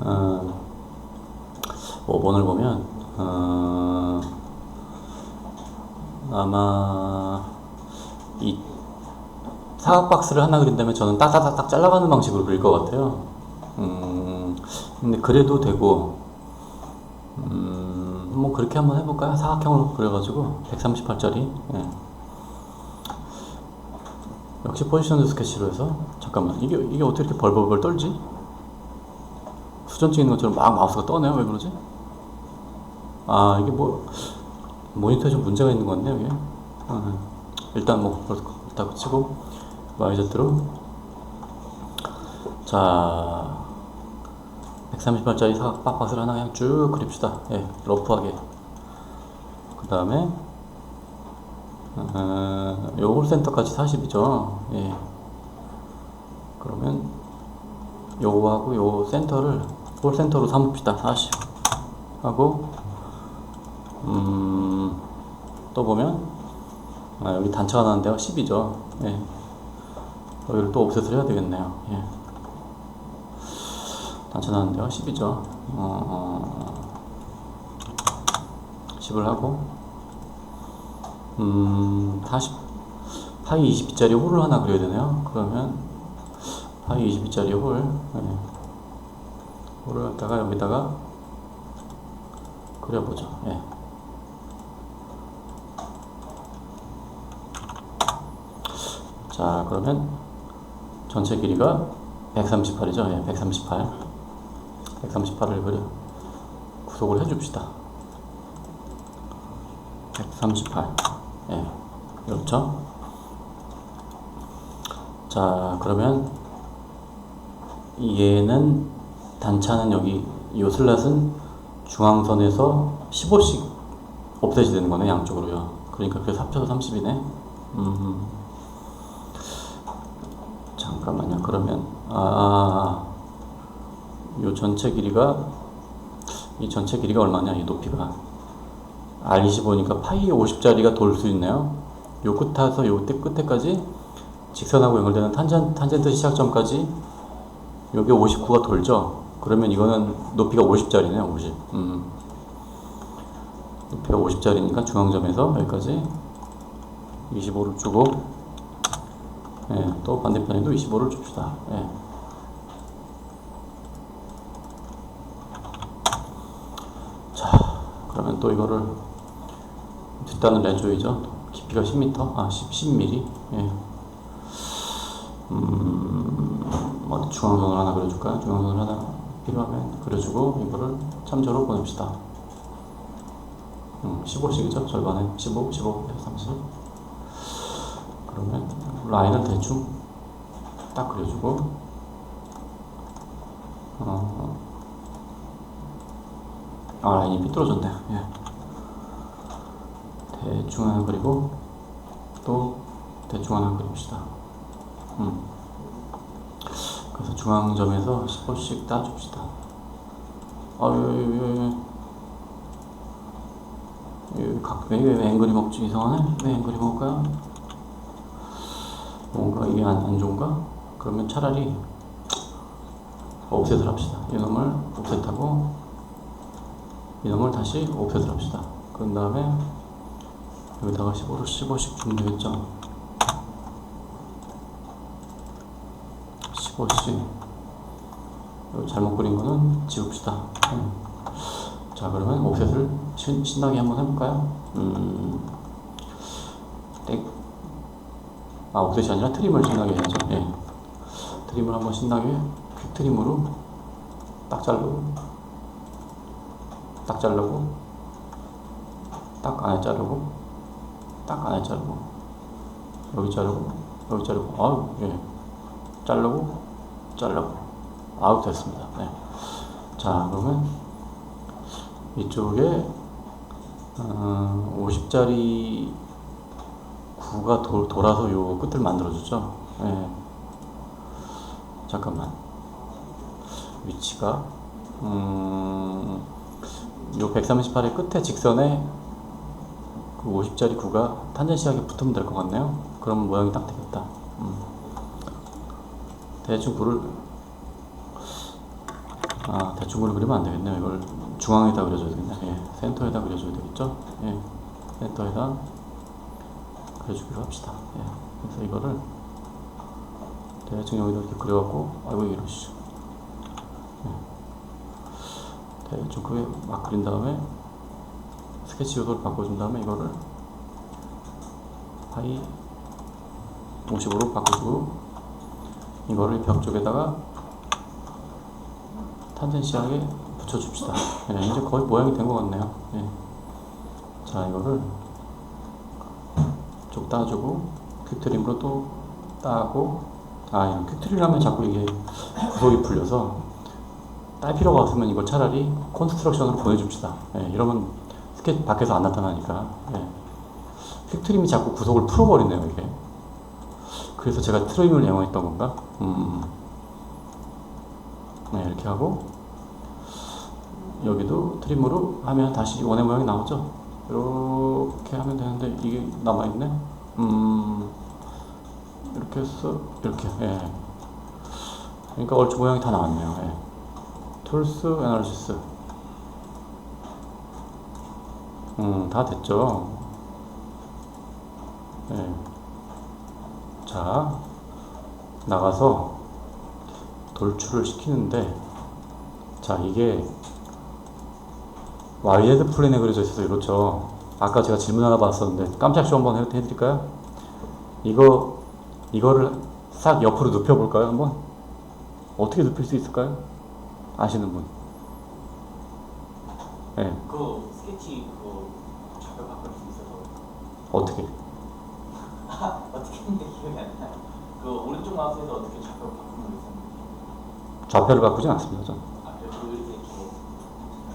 어, 5번을 보면 어, 아마 이 사각 박스를 하나 그린다면 저는 딱딱딱딱 잘라가는 방식으로 그릴 것 같아요. 음, 근데 그래도 되고 음, 뭐 그렇게 한번 해볼까요? 사각형으로 그려가지고 138짜리. 예. 역시 포지션드 스케치로 해서 잠깐만 이게 이게 어떻게 벌벌벌 떨지? 수전 찍는 것처럼 막 마우스가 떠네요. 왜 그러지? 아 이게 뭐 모니터에 좀 문제가 있는 것 같네요. 이게. 아, 일단 뭐 일단 치고 YZ로 자 138짜리 사각 박스를 하나 그냥 쭉 그립시다. 예, 러프하게. 그 다음에 어, 요 홀센터까지 40이죠. 예. 그러면 요거하고 요 센터를 홀센터로 삼읍시다. 40 하고 음, 또 보면 아, 여기 단차가 나는 데가 10이죠. 예. 여기를 또 옵셋을 해야 되겠네요. 예. 단차 나는 데가 10이죠. 어, 어, 10을 하고 음, 40 파이 20짜리 홀을 하나 그려야 되네요. 그러면 파이 20짜리 홀 예. 홀을 갖다가 여기다가 그려보죠. 예. 자, 그러면 전체 길이가 138이죠. 예, 138. 138을 그려 구속을 해줍시다. 138. 예, 그렇죠. 자, 그러면 얘는 단차는 여기 요 슬랫은 중앙선에서 15씩 옵셋이 되는 거네 양쪽으로요. 그러니까 그래서 합쳐서 30이네. 음. 잠깐만요. 그러면 아, 요 전체 길이가 이 전체 길이가 얼마냐? 이 높이가 R25니까 파이 50짜리가 돌 수 있네요. 요 끝에서 요 끝- 끝에까지 직선하고 연결되는 탄젠, 탄젠트 시작점까지 요게 59가 돌죠. 그러면 이거는 높이가 50짜리네요. 50. 음. 높이가 50짜리니까 중앙점에서 여기까지 25를 주고 예, 또 반대편에도 25를 줍시다. 예. 자, 그러면 또 이거를 뒷단을 내줘야죠. 깊이가 10m, 아, 10, 10mm. 예. 음, 어디 중앙선을 하나 그려줄까요? 중앙선을 하나 필요하면 그려주고 이거를 참조로 보냅시다. 음, 15씩이죠? 절반에 15, 15, 30. 그러면 라인을 대충 딱 그려주고 어, 아 라인이 삐뚤어졌네 예. 대충 하나 그리고 또 대충 하나 그립시다 음. 그래서 중앙점에서 10호씩 따줍시다 아유 각왜 왜 앵글이 먹지 이상하네 왜 앵글이 먹을까요? 뭔가 이게 안, 안 좋은가? 그러면 차라리 옵셋을 합시다. 이놈을 옵셋하고 이놈을 다시 옵셋을 합시다. 그런 다음에 여기다가 15를 15씩 주면 되겠죠? 15씩 여기 잘못 그린 거는 지웁시다. 음. 자 그러면 옵셋을 신, 신나게 한번 해볼까요? 음, 땡. 아, 옵셋이 아니라 트림을 신나게 해야죠. 예. 트림을 한번 신나게 퀵 트림으로 딱 자르고 딱 자르고 딱 안에 자르고 딱 안에 자르고 여기 자르고 여기 자르고 아우 예 자르고 자르고 아우 됐습니다. 네. 자 그러면 이쪽에 어, 50짜리 구가 돌, 돌아서 요 끝을 만들어주죠. 예. 잠깐만. 위치가, 음, 요 138의 끝에 직선에 그 50짜리 구가 탄젠시하게 붙으면 될 것 같네요. 그러면 모양이 딱 되겠다. 음. 대충 구를 아, 대충 그리면 안 되겠네요. 이걸 중앙에다 그려줘야 되겠네. 예, 센터에다 그려줘야 되겠죠? 예, 센터에다 그려주기로 합시다. 예, 그래서 이거를 대충 여기다 이렇게 그려갖고, 아이고, 이러시죠. 예. 대충 그게 막 그린 다음에 스케치 요소를 바꿔준 다음에 이거를 파이 50으로 바꿔주고 이거를 벽 쪽에다가 탄젠시하게 붙여줍시다. 예, 이제 거의 모양이 된 것 같네요. 예. 자, 이거를 쭉 따주고 퀵트림으로 또 따고 아, 이런 퀵트림을 하면 자꾸 이게 구속이 풀려서 딸 필요가 없으면 이걸 차라리 콘스트럭션으로 보내줍시다. 예, 이러면 스케치 밖에서 안 나타나니까. 예. 퀵트림이 자꾸 구속을 풀어버리네요, 이게. 그래서 제가 트림을 애용했던 건가? 음. 네, 이렇게 하고, 여기도 트림으로 하면 다시 원의 모양이 나오죠? 이렇게 하면 되는데, 이게 남아있네? 음, 이렇게 해서, 이렇게, 예. 그러니까 얼추 모양이 다 나왔네요, 예. 툴스 애널리시스. 음, 다 됐죠? 예. 자, 나가서 돌출을 시키는데, 자, 이게 YZ 플랜에 그려져 있어서 이렇죠. 아까 제가 질문 하나 받았었는데, 깜짝 쇼 한번 해- 해드릴까요? 이거, 이거를 싹 옆으로 눕혀볼까요? 한번? 어떻게 눕힐 수 있을까요? 아시는 분? 예, 그 스케치 그거 좌표 바꿀 수 있어서? 어떻게 했는데 기억이 안 나요. 마우스에서 어떻게 좌표 바꾸는 거 있었는데 좌표를 바꾸진 않습니다, 그 이렇게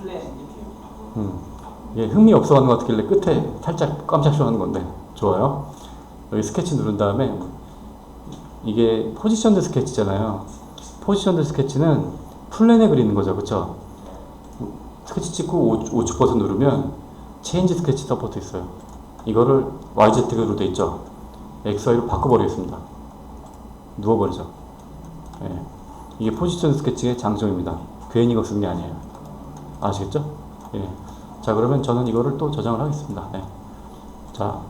플랜 이렇게 바꾸는 음. 예, 흥미 없어 하는 것 같길래 끝에 살짝 깜짝 쇼하는 건데 좋아요. 여기 스케치 누른 다음에 이게 포지션드 스케치잖아요. 포지션드 스케치는 플랜에 그리는 거죠, 그렇죠? 스케치 찍고 우- 우측 버튼 누르면 체인지 스케치 서포트 있어요. 이거를 YZ로 돼 있죠. XY로 바꿔버리겠습니다. 누워버리죠. 예. 이게 포지션 스케치의 장점입니다. 괜히 이거 쓴 게 아니에요. 아시겠죠? 예. 자, 그러면 저는 이거를 또 저장을 하겠습니다. 네. 자,